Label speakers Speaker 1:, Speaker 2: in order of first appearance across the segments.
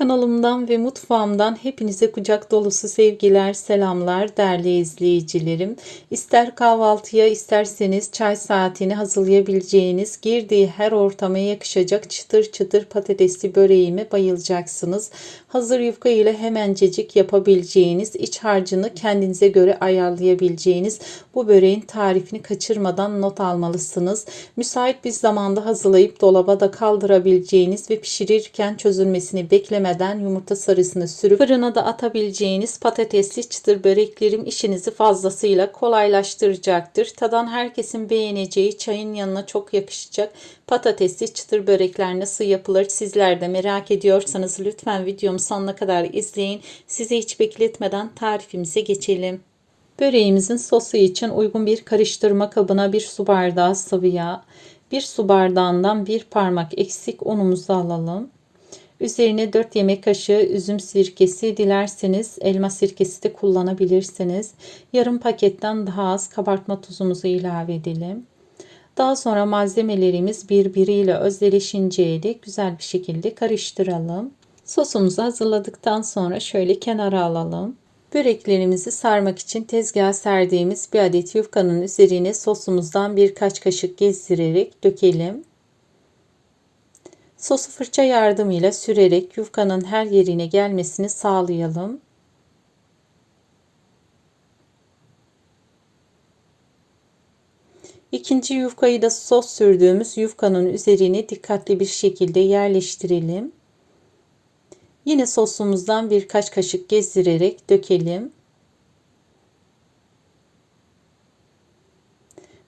Speaker 1: Kanalımdan ve mutfağımdan hepinize kucak dolusu sevgiler, selamlar değerli izleyicilerim. İster kahvaltıya isterseniz çay saatini hazırlayabileceğiniz, girdiği her ortama yakışacak çıtır çıtır patatesli böreğime bayılacaksınız. Hazır yufka ile hemencecik yapabileceğiniz, iç harcını kendinize göre ayarlayabileceğiniz bu böreğin tarifini kaçırmadan not almalısınız. Müsait bir zamanda hazırlayıp dolaba da kaldırabileceğiniz ve pişirirken çözülmesini beklemeden yumurta sarısını sürüp fırına da atabileceğiniz patatesli çıtır böreklerim işinizi fazlasıyla kolaylaştıracaktır. Tadan herkesin beğeneceği çayın yanına çok yakışacak patatesli çıtır börekler nasıl yapılır sizler de merak ediyorsanız lütfen videomu sonuna kadar izleyin. Sizi hiç bekletmeden tarifimize geçelim. Böreğimizin sosu için uygun bir karıştırma kabına bir su bardağı sıvı yağ, bir su bardağından bir parmak eksik unumuzu alalım. Üzerine 4 yemek kaşığı üzüm sirkesi dilerseniz elma sirkesi de kullanabilirsiniz. Yarım paketten daha az kabartma tuzumuzu ilave edelim. Daha sonra malzemelerimiz birbiriyle özdeşinceye dek güzel bir şekilde karıştıralım. Sosumuzu hazırladıktan sonra şöyle kenara alalım. Böreklerimizi sarmak için tezgaha serdiğimiz bir adet yufkanın üzerine sosumuzdan birkaç kaşık gezdirerek dökelim. Sosu fırça yardımıyla sürerek yufkanın her yerine gelmesini sağlayalım. İkinci yufkayı da sos sürdüğümüz yufkanın üzerine dikkatli bir şekilde yerleştirelim. Yine sosumuzdan birkaç kaşık gezdirerek dökelim.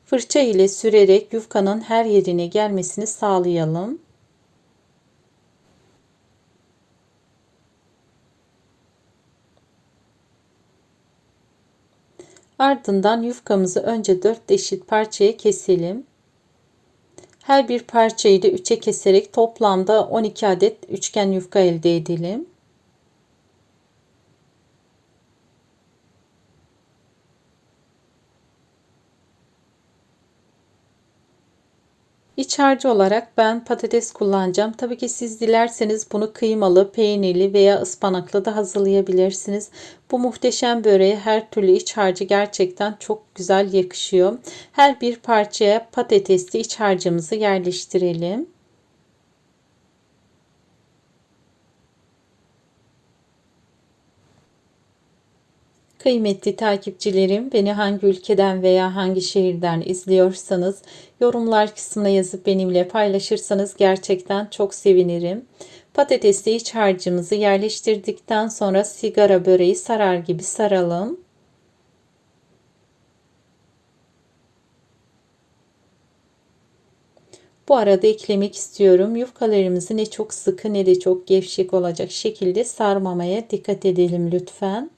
Speaker 1: Fırça ile sürerek yufkanın her yerine gelmesini sağlayalım. Ardından yufkamızı önce 4 eşit parçaya keselim. Her bir parçayı da 3'e keserek toplamda 12 adet üçgen yufka elde edelim. İç harcı olarak ben patates kullanacağım. Tabii ki siz dilerseniz bunu kıymalı, peynirli veya ıspanaklı da hazırlayabilirsiniz. Bu muhteşem böreğe her türlü iç harcı gerçekten çok güzel yakışıyor. Her bir parçaya patatesli iç harcımızı yerleştirelim. Kıymetli takipçilerim, beni hangi ülkeden veya hangi şehirden izliyorsanız yorumlar kısmına yazıp benimle paylaşırsanız gerçekten çok sevinirim. Patatesli iç harcımızı yerleştirdikten sonra sigara böreği sarar gibi saralım. Bu arada eklemek istiyorum. Yufkalarımızı ne çok sıkı ne de çok gevşek olacak şekilde sarmamaya dikkat edelim lütfen.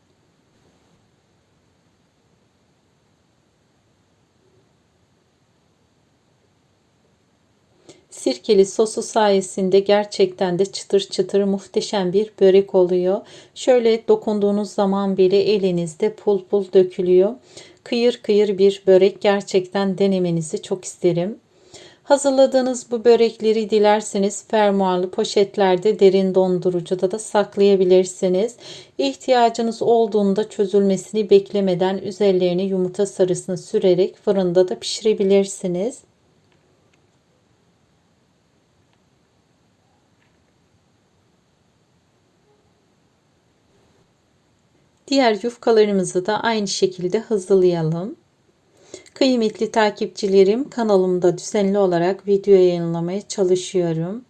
Speaker 1: Sirkeli sosu sayesinde gerçekten de çıtır çıtır muhteşem bir börek oluyor. Şöyle dokunduğunuz zaman bile elinizde pul pul dökülüyor. Kıyır kıyır bir börek gerçekten denemenizi çok isterim. Hazırladığınız bu börekleri dilerseniz fermuarlı poşetlerde derin dondurucuda da saklayabilirsiniz. İhtiyacınız olduğunda çözülmesini beklemeden üzerlerine yumurta sarısını sürerek fırında da pişirebilirsiniz. Diğer yufkalarımızı da aynı şekilde hazırlayalım. Kıymetli takipçilerim kanalımda düzenli olarak video yayınlamaya çalışıyorum.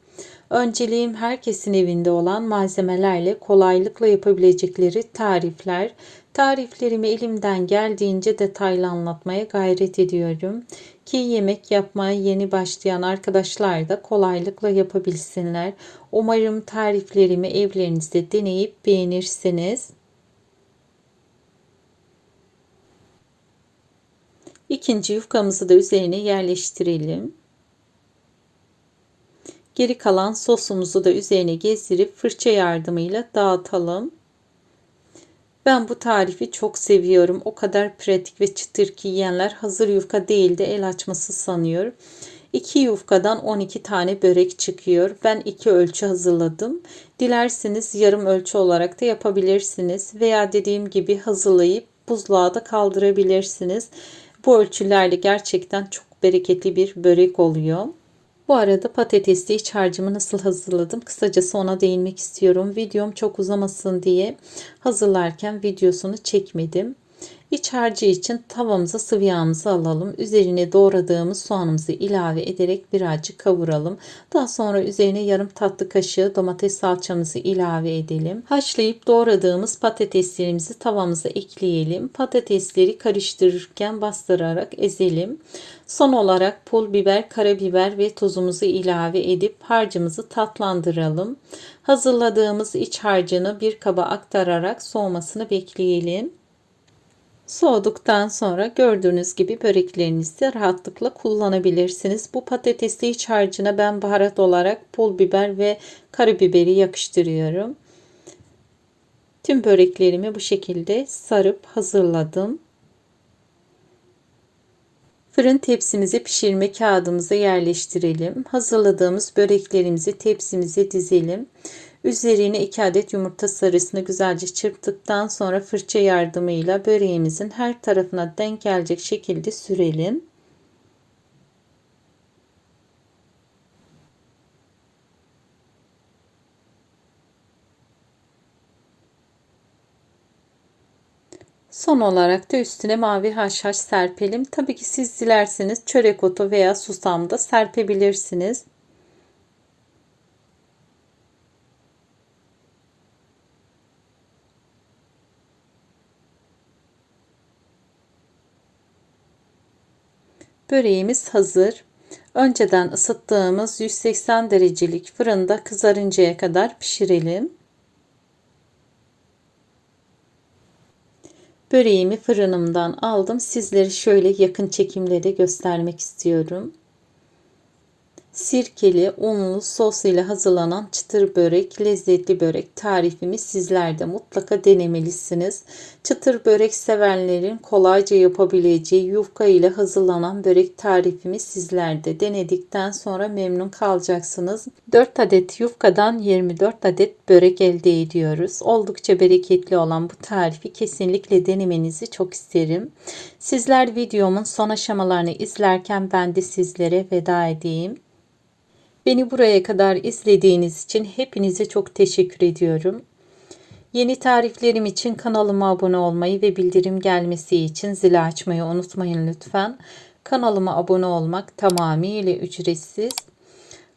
Speaker 1: Önceliğim herkesin evinde olan malzemelerle kolaylıkla yapabilecekleri tarifler. Tariflerimi elimden geldiğince detaylı anlatmaya gayret ediyorum. Ki yemek yapmaya yeni başlayan arkadaşlar da kolaylıkla yapabilsinler. Umarım tariflerimi evlerinizde deneyip beğenirsiniz. İkinci yufkamızı da üzerine yerleştirelim. Geri kalan sosumuzu da üzerine gezdirip fırça yardımıyla dağıtalım. Ben bu tarifi çok seviyorum. O kadar pratik ve çıtır ki yiyenler hazır yufka değil de el açması sanıyor. 2 yufkadan 12 tane börek çıkıyor. Ben 2 ölçü hazırladım. Dilerseniz yarım ölçü olarak da yapabilirsiniz. Veya dediğim gibi hazırlayıp buzluğa da kaldırabilirsiniz. Bu ölçülerle gerçekten çok bereketli bir börek oluyor. Bu arada patatesli iç harcımı nasıl hazırladım? Kısacası ona değinmek istiyorum. Videom çok uzamasın diye hazırlarken videosunu çekmedim. İç harcı için tavamıza sıvı yağımızı alalım. Üzerine doğradığımız soğanımızı ilave ederek birazcık kavuralım. Daha sonra üzerine yarım tatlı kaşığı domates salçamızı ilave edelim. Haşlayıp doğradığımız patateslerimizi tavamıza ekleyelim. Patatesleri karıştırırken bastırarak ezelim. Son olarak pul biber, karabiber ve tuzumuzu ilave edip harcımızı tatlandıralım. Hazırladığımız iç harcını bir kaba aktararak soğumasını bekleyelim. Soğuduktan sonra gördüğünüz gibi böreklerinizi rahatlıkla kullanabilirsiniz. Bu patatesli iç harcına ben baharat olarak pul biber ve karabiberi yakıştırıyorum. Tüm böreklerimi bu şekilde sarıp hazırladım. Fırın tepsimizi pişirme kağıdımıza yerleştirelim. Hazırladığımız böreklerimizi tepsimize dizelim. Üzerine 2 adet yumurta sarısını güzelce çırptıktan sonra fırça yardımıyla böreğimizin her tarafına denk gelecek şekilde sürelim. Son olarak da üstüne mavi haşhaş serpelim. Tabii ki siz dilerseniz çörek otu veya susam da serpebilirsiniz. Böreğimiz hazır. Önceden ısıttığımız 180 derecelik fırında kızarıncaya kadar pişirelim. Böreğimi fırınımdan aldım. Sizleri şöyle yakın çekimle de göstermek istiyorum sirkeli, unlu sos ile hazırlanan çıtır börek, lezzetli börek tarifimi sizler de mutlaka denemelisiniz. Çıtır börek sevenlerin kolayca yapabileceği yufka ile hazırlanan börek tarifimi sizler de denedikten sonra memnun kalacaksınız. 4 adet yufkadan 24 adet börek elde ediyoruz. Oldukça bereketli olan bu tarifi kesinlikle denemenizi çok isterim. Sizler videomun son aşamalarını izlerken ben de sizlere veda edeyim. Beni buraya kadar izlediğiniz için hepinize çok teşekkür ediyorum. Yeni tariflerim için kanalıma abone olmayı ve bildirim gelmesi için zili açmayı unutmayın lütfen. Kanalıma abone olmak tamamıyla ücretsiz.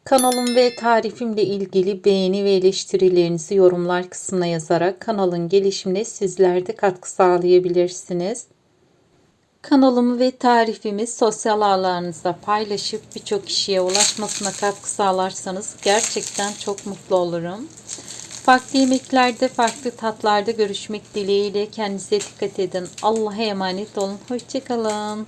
Speaker 1: Kanalım ve tarifimle ilgili beğeni ve eleştirilerinizi yorumlar kısmına yazarak kanalın gelişimine sizler de katkı sağlayabilirsiniz. Kanalımı ve tarifimi sosyal ağlarınızda paylaşıp birçok kişiye ulaşmasına katkı sağlarsanız gerçekten çok mutlu olurum. Farklı yemeklerde, farklı tatlarda görüşmek dileğiyle kendinize dikkat edin. Allah'a emanet olun. Hoşçakalın.